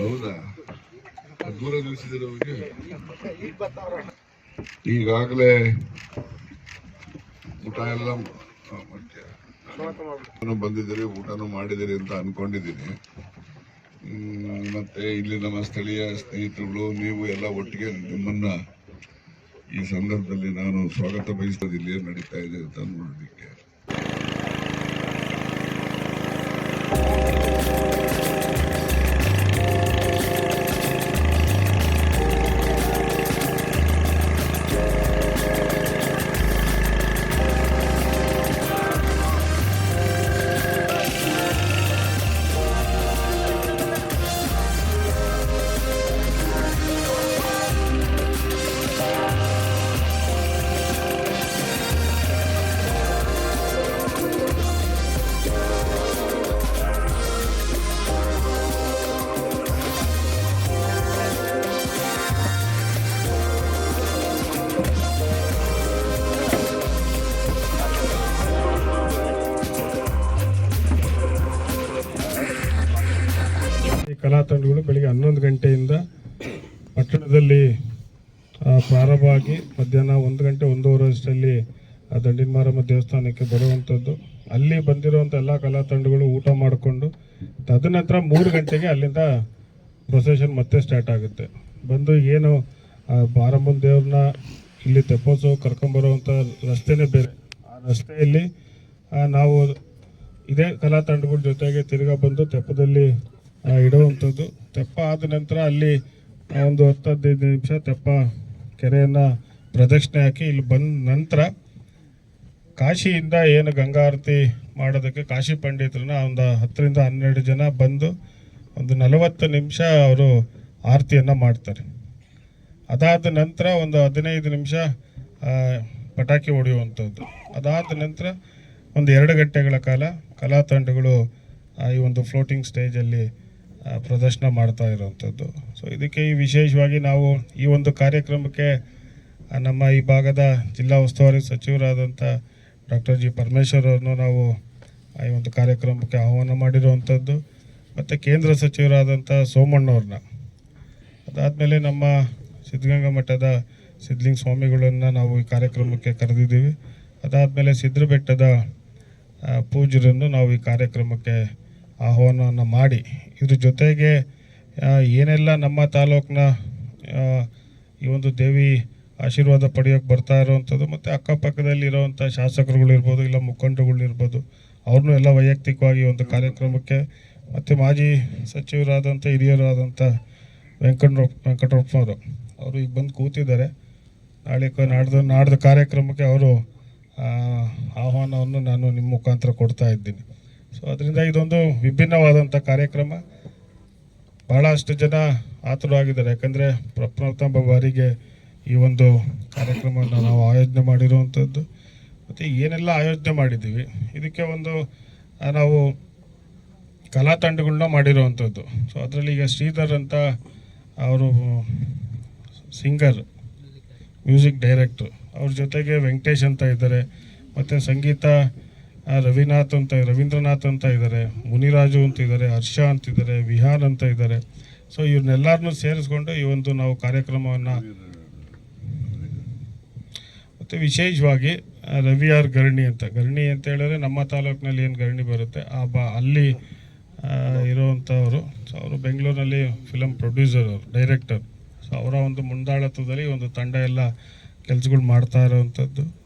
ಹೌದಾ. ದೂರ ಅವ್ರಿಗೆ ಈಗಾಗಲೇ ಊಟ ಎಲ್ಲ ಬಂದಿದ್ದೀರಿ ಊಟನೂ ಮಾಡಿದಿರಿ ಅಂತ ಅನ್ಕೊಂಡಿದ್ದೀನಿ. ಮತ್ತೆ ಇಲ್ಲಿ ನಮ್ಮ ಸ್ಥಳೀಯ ಸ್ನೇಹಿತರುಗಳು ನೀವು ಎಲ್ಲ ಒಟ್ಟಿಗೆ ನಿಮ್ಮನ್ನ ಈ ಸಂದರ್ಭದಲ್ಲಿ ನಾನು ಸ್ವಾಗತ ಬಯಸ್ತದೆ ಇಲ್ಲಿ ಏನ್ ನಡೀತಾ ಇದೆ ಅಂತ ನೋಡಲಿಕ್ಕೆ. ಕಲಾ ತಂಡಗಳು ಬೆಳಿಗ್ಗೆ ಹನ್ನೊಂದು ಗಂಟೆಯಿಂದ ಪಟ್ಟಣದಲ್ಲಿ ಪ್ರಾರಂಭ ಆಗಿ ಮಧ್ಯಾಹ್ನ ಒಂದು ಗಂಟೆ ಒಂದೂವರೆ ಅಷ್ಟರಲ್ಲಿ ದಂಡಿನ ಮಾರಮ್ಮ ದೇವಸ್ಥಾನಕ್ಕೆ ಬರುವಂಥದ್ದು. ಅಲ್ಲಿ ಬಂದಿರುವಂಥ ಎಲ್ಲ ಕಲಾ ತಂಡಗಳು ಊಟ ಮಾಡಿಕೊಂಡು ತದನಂತರ ಮೂರು ಗಂಟೆಗೆ ಅಲ್ಲಿಂದ ಪ್ರೊಸೆಷನ್ ಮತ್ತೆ ಸ್ಟಾರ್ಟ್ ಆಗುತ್ತೆ. ಬಂದು ಏನು ಬಾರಮ್ಮನ ದೇವ್ರನ್ನ ಇಲ್ಲಿ ತೆಪ್ಪೋತ್ಸವ ಕರ್ಕೊಂಬರುವಂಥ ರಸ್ತೆನೇ ಬೇರೆ. ಆ ರಸ್ತೆಯಲ್ಲಿ ನಾವು ಇದೇ ಕಲಾ ತಂಡಗಳ ಜೊತೆಗೆ ತಿರ್ಗಾ ಬಂದು ತೆಪ್ಪದಲ್ಲಿ ಇಡುವಂಥದ್ದು ತೆಪ್ಪ ಆದ ನಂತರ ಅಲ್ಲಿ ಒಂದು ಹತ್ತು ಹದಿನೈದು ನಿಮಿಷ ತೆಪ್ಪ ಕೆರೆಯನ್ನು ಪ್ರದಕ್ಷಿಣೆ ಹಾಕಿ ಇಲ್ಲಿ ಬಂದ ನಂತರ ಕಾಶಿಯಿಂದ ಏನು ಗಂಗಾ ಆರತಿ ಮಾಡೋದಕ್ಕೆ ಕಾಶಿ ಪಂಡಿತರನ್ನ ಒಂದು ಹತ್ತರಿಂದ ಹನ್ನೆರಡು ಜನ ಬಂದು ಒಂದು ನಲವತ್ತು ನಿಮಿಷ ಅವರು ಆರತಿಯನ್ನು ಮಾಡ್ತಾರೆ. ಅದಾದ ನಂತರ ಒಂದು ಹದಿನೈದು ನಿಮಿಷ ಪಟಾಕಿ ಹೊಡೆಯುವಂಥದ್ದು. ಅದಾದ ನಂತರ ಒಂದು ಎರಡು ಗಂಟೆಗಳ ಕಾಲ ಕಲಾ ತಂಡಗಳು ಈ ಒಂದು ಫ್ಲೋಟಿಂಗ್ ಸ್ಟೇಜಲ್ಲಿ ಪ್ರದರ್ಶನ ಮಾಡ್ತಾ ಇರುವಂಥದ್ದು. ಸೊ ಇದಕ್ಕೆ ಈ ವಿಶೇಷವಾಗಿ ನಾವು ಈ ಒಂದು ಕಾರ್ಯಕ್ರಮಕ್ಕೆ ನಮ್ಮ ಈ ಭಾಗದ ಜಿಲ್ಲಾ ಉಸ್ತುವಾರಿ ಸಚಿವರಾದಂಥ ಡಾಕ್ಟರ್ ಜಿ ಪರಮೇಶ್ವರ್ ಅವ್ರನ್ನು ನಾವು ಈ ಒಂದು ಕಾರ್ಯಕ್ರಮಕ್ಕೆ ಆಹ್ವಾನ ಮಾಡಿರುವಂಥದ್ದು. ಮತ್ತು ಕೇಂದ್ರ ಸಚಿವರಾದಂಥ ಸೋಮಣ್ಣವ್ರನ್ನ ಅದಾದಮೇಲೆ ನಮ್ಮ ಸಿದ್ಧಗಂಗಾ ಮಠದ ಸಿದ್ಧಲಿಂಗ ಸ್ವಾಮಿಗಳನ್ನು ನಾವು ಈ ಕಾರ್ಯಕ್ರಮಕ್ಕೆ ಕರೆದಿದ್ದೀವಿ. ಅದಾದಮೇಲೆ ಸಿದ್ಧರ ಬೆಟ್ಟದ ಆ, ಪೂಜ್ಯರನ್ನು ನಾವು ಈ ಕಾರ್ಯಕ್ರಮಕ್ಕೆ ಆಹ್ವಾನವನ್ನು ಮಾಡಿ ಇದ್ರ ಜೊತೆಗೆ ಏನೆಲ್ಲ ನಮ್ಮ ತಾಲೂಕಿನ ಈ ಒಂದು ದೇವಿ ಆಶೀರ್ವಾದ ಪಡೆಯೋಕ್ಕೆ ಬರ್ತಾ ಇರೋವಂಥದ್ದು ಮತ್ತು ಅಕ್ಕಪಕ್ಕದಲ್ಲಿ ಇರೋವಂಥ ಶಾಸಕರುಗಳಿರ್ಬೋದು ಇಲ್ಲ ಮುಖಂಡಗಳಿರ್ಬೋದು ಅವ್ರನ್ನೂ ಎಲ್ಲ ವೈಯಕ್ತಿಕವಾಗಿ ಒಂದು ಕಾರ್ಯಕ್ರಮಕ್ಕೆ ಮತ್ತು ಮಾಜಿ ಸಚಿವರಾದಂಥ, ಹಿರಿಯರಾದಂಥ ವೆಂಕಟ ವೆಂಕಟರಪ್ಪನವರು ಅವರು ಈಗ ಬಂದು ಕೂತಿದ್ದಾರೆ. ನಾಳೆ ನಾಡ್ದು ನಾಡ್ದು ಕಾರ್ಯಕ್ರಮಕ್ಕೆ ಅವರು ಆಹ್ವಾನವನ್ನು ನಾನು ನಿಮ್ಮ ಮುಖಾಂತರ ಕೊಡ್ತಾ ಇದ್ದೀನಿ. ಸೊ ಅದರಿಂದ ಇದೊಂದು ವಿಭಿನ್ನವಾದಂಥ ಕಾರ್ಯಕ್ರಮ. ಬಹಳಷ್ಟು ಜನ ಆತುರವಾಗಿದ್ದಾರೆ. ಯಾಕಂದರೆ ಪ್ರಪ್ರಥಮ ಬಾರಿಗೆ ಈ ಒಂದು ಕಾರ್ಯಕ್ರಮವನ್ನು ನಾವು ಆಯೋಜನೆ ಮಾಡಿರುವಂಥದ್ದು ಮತ್ತು ಏನೆಲ್ಲ ಆಯೋಜನೆ ಮಾಡಿದ್ದೀವಿ? ಇದಕ್ಕೆ ಒಂದು ನಾವು ಕಲಾ ತಂಡಗಳನ್ನ ಮಾಡಿರುವಂಥದ್ದು ಸೊ ಅದರಲ್ಲಿ ಈಗ ಶ್ರೀಧರ್ ಅಂತ ಅವರು ಸಿಂಗರ್, ಮ್ಯೂಸಿಕ್ ಡೈರೆಕ್ಟ್ರು. ಅವ್ರ ಜೊತೆಗೆ ವೆಂಕಟೇಶ್ ಅಂತ ಇದ್ದಾರೆ. ಮತ್ತು ಸಂಗೀತ ರವಿನಾಥ್ ಅಂತ ರವೀಂದ್ರನಾಥ್ ಅಂತ ಇದ್ದಾರೆ, ಮುನಿರಾಜು ಅಂತ ಇದ್ದಾರೆ, ಹರ್ಷ ಅಂತಿದ್ದಾರೆ ವಿಹಾನ್ ಅಂತ ಇದ್ದಾರೆ. ಸೊ ಇವ್ರನ್ನೆಲ್ಲರನ್ನೂ ಸೇರಿಸ್ಕೊಂಡು ಈ ಒಂದು ನಾವು ಕಾರ್ಯಕ್ರಮವನ್ನು ಮತ್ತು ವಿಶೇಷವಾಗಿ ರವಿ ಆರ್ ಗರಣಿ ಅಂತ. ಗರಣಿ ಅಂತ ಹೇಳಿದ್ರೆ ನಮ್ಮ ತಾಲೂಕಿನಲ್ಲಿ ಏನು ಗರಣಿ ಬರುತ್ತೆ? ಆ, ಬ, ಅಲ್ಲಿ ಇರುವಂಥವರು. ಸೊ ಅವರು ಬೆಂಗಳೂರಿನಲ್ಲಿ ಫಿಲಮ್ ಪ್ರೊಡ್ಯೂಸರ್ ಅವರು ಡೈರೆಕ್ಟರ್ ಸೊ ಅವರ ಒಂದು ಮುಂದಾಳತ್ವದಲ್ಲಿ ಒಂದು ತಂಡ ಎಲ್ಲ ಕೆಲಸಗಳು ಮಾಡ್ತಾ ಇರೋವಂಥದ್ದು.